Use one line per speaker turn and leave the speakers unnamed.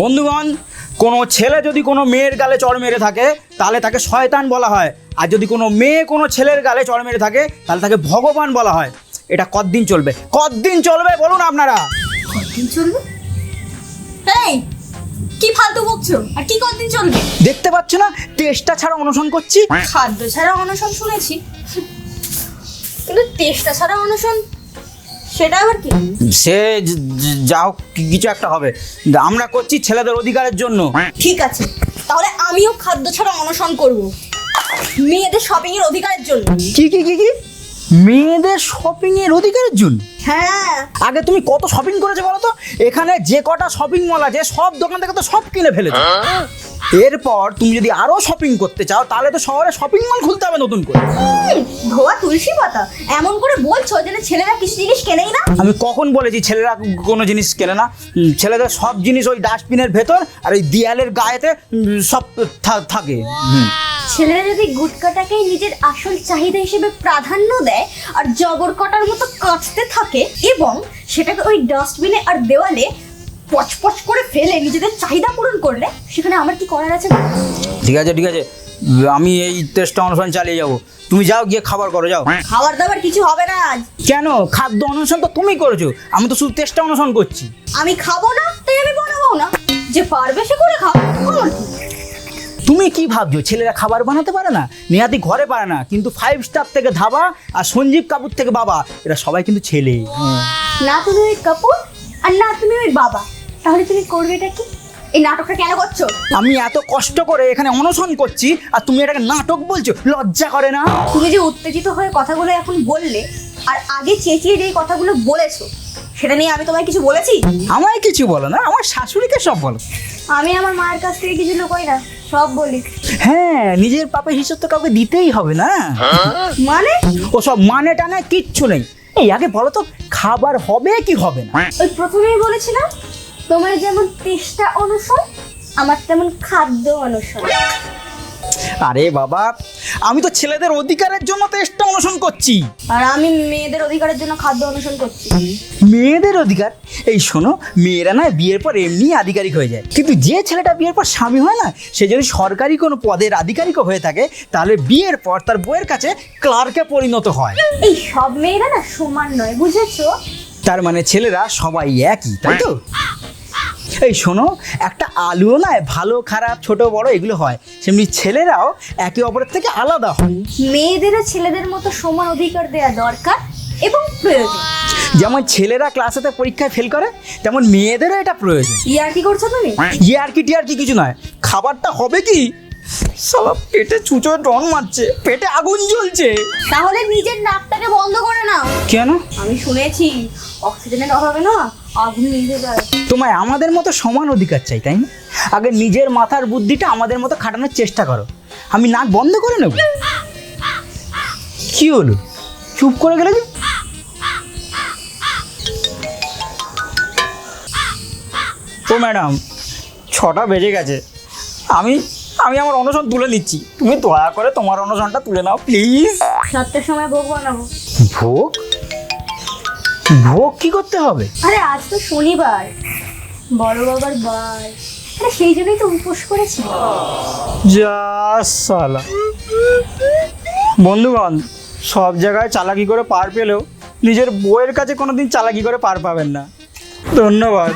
বন্ধুগণ কোনো ছেলে যদি কোনো মেয়ের গালে চড় মেরে থাকে তাহলে তাকে শয়তান বলা হয়। আর যদি কোনো মেয়ে কোনো ছেলের গালে চড় মেরে থাকে তাহলে তাকে ভগবান বলা হয়। এটা কতদিন চলবে? কতদিন চলবে বলুন আপনারা?
কতদিন চলবে? এই কি ফালতু বকছো? আর কি কতদিন চলবে?
দেখতে পাচ্ছ না? টেস্টটা ছাড়া অনুসরণ করছি।
খাদ্য ছাড়া অনশন শুনেছি। কিন্তু তেষ্টা ছাড়া অনশন সেটা আবার কি?
সে য- হোক কিছু একটা হবে। আমরা করছি ছেলেদের অধিকারের জন্য।
ঠিক আছে। তাহলে আমিও খাদ্য ছাড়া অনশন করব। মেয়েদের শপিং এর অধিকারের জন্য।
কি কি কি কি? মেয়েদের শপিং এর অধিকারের জন্য?
হ্যাঁ।
আগে তুমি কত শপিং করেছ বলো তো? এখানে যে কটা শপিং মল আছে সব দোকান থেকে তো সব কিনে ফেলেছো। এরপর তুমি যদি আরও শপিং করতে চাও তাহলে তো শহরে শপিং মল খুলতে হবে নতুন করে।
ধোয়া তুলসী পাতা। এমন করে বলছো যেন ছেলেরা কিছু জিনিস কেনেই না?
আমি কখন বলেছি ছেলেরা কোনো জিনিস কেনে না। উম, ছেলেদের সব জিনিস ওই ডাস্টবিনের ভেতর আর ওই দেয়ালের গায়েতে উম, সব থা- থাকে। হুম।
ছেলেরা যদি গুটকাটাকেই নিজের আসল চাহিদা হিসেবে প্রাধান্য দেয় আর জবর কটার মতো কাঁচতে থাকে এবং সেটাকে ওই ডাস্টবিনে আর দেওয়ালে পচপচ করে ফেলে নিজেদের চাহিদা করার আছে?
ঠিক আছে ঠিক আছে। আমি এই টেস্টটা অনুসরণ চালিয়ে যাব। তুমি যাও গিয়ে খাবার করো যাও।
খাবার দাবার কিছু হবে না আজ।
কেন? খাদ্য অনুসরণ তো তুমি করেছ। আমি তো শুধু টেস্টটা অনুসরণ করছি।
আমি খাব না তাই আমি বানাবো না। যে পারবে সে করে খাও আমার কি?
তুমি কি ভাবছ? ছেলেরা খাবার বানাতে পারে না? নেহাতি ঘরে পারে না। কিন্তু ফাইভ স্টার থেকে ধাবা আর সঞ্জীব কাপুর থেকে বাবা এরা সবাই কিন্তু ছেলে।
না তুমি ওই কাপুর আর না তুমি ওই বাবা। তাহলে তুমি করবে এটা কি? এই নাটকটা কেন করছ?
আমি এত কষ্ট করে এখানে অনশন করছি আর তুমি এটাকে নাটক বলছো লজ্জা করে না?
তুমি যে উত্তেজিত হয়ে কথাগুলো এখন বললে আর আগে চেঁচিয়ে যে কথাগুলো বলেছ সেটা নিয়ে আমি তোমায় কিছু বলেছি?
আমায় কিছু বলো না আমার শাশুড়িকে সব বলো।
আমি আমার মায়ের কাছ থেকে কিছু লুকোই না সব বলি।
হ্যাঁ নিজের পাপের হিসাব তো কাউকে দিতেই হবে না।
মানে?
ও সব মানে টানে কিচ্ছু নেই। এই আগে বলো তো খাবার হবে কি হবে না?
ওই প্রথমেই বলেছিলাম তোমার যেমন তেষ্টা অনুসরণ আমার তেমন খাদ্য অনুসরণ।
আরে বাবা আমি তো ছেলেদের অধিকারের জন্য তো এসটা অনুসরণ করছি।
আর আমি মেয়েদের অধিকারের জন্য খাদ্য অনুসরণ করছি।
মেয়েদের অধিকার? এই শোনো মেয়েরা না বিয়ের পর এমনি আধিকারিক হয়ে যায়। কিন্তু যে ছেলেটা বিয়ের পর স্বামী হয় না সে যদি সরকারি কোনো পদের আধিকারিকও হয়ে থাকে তাহলে বিয়ের পর তার বইয়ের কাছে ক্লার্কে পরিণত হয়।
এই সব মেয়েরা না সমান নয় বুঝেছ?
তার মানে ছেলেরা সবাই একই তাই তো? এই শোনো একটা আলুও না ভালো খারাপ ছোট বড় এগুলো হয়। সেমনি ছেলেরাও একে অপরের থেকে আলাদা হয়।
মেয়েদেরও ছেলেদের মতো সমান অধিকার দেওয়া দরকার এবং প্রয়োজন।
যেমন ছেলেরা ক্লাসেতে পরীক্ষায় ফেল করে তেমন মেয়েদেরও এটা প্রয়োজন।
ইয়ার কি করছ তুমি?
ইয়ে আর কি টিয়ার কি কিছু নয় খাবারটা হবে কি? সালা পেটে চুচো ডন মারছে পেটে আগুন জ্বলছে।
তাহলে নিজের নাকটাকে বন্ধ করে নাও।
কেন?
আমি শুনেছি অক্সিজেনের অভাবে না
তোমায় আমাদের মতো সমান অধিকার চাই তাই না? আগে নিজের মাথার বুদ্ধিটা আমাদের মতো খাটানোর চেষ্টা করো। আমি নাক বন্ধ করে নেব? কি হলো? চুপ করে গেলে যে? ও ম্যাডাম ছটা বেজে গেছে। আমি আমি আমার অনশন তুলে নিচ্ছি। তুমি দয়া করে তোমার অনশনটা তুলে নাও প্লিজ।
সাতটার সময় ভোগ বানাবো।
ভোগ? ভোগ? কি করতে হবে?
আরে আজ তো শনিবার। বড় বাবার বার। আরে সেই জন্যই তো উপোস করেছি।
যা সালা। বন্ধুগণ সব জায়গায় চালাকি করে পার পেলেও নিজের বইয়ের কাছে কোনোদিন চালাকি করে পার পাবেন না। ধন্যবাদ।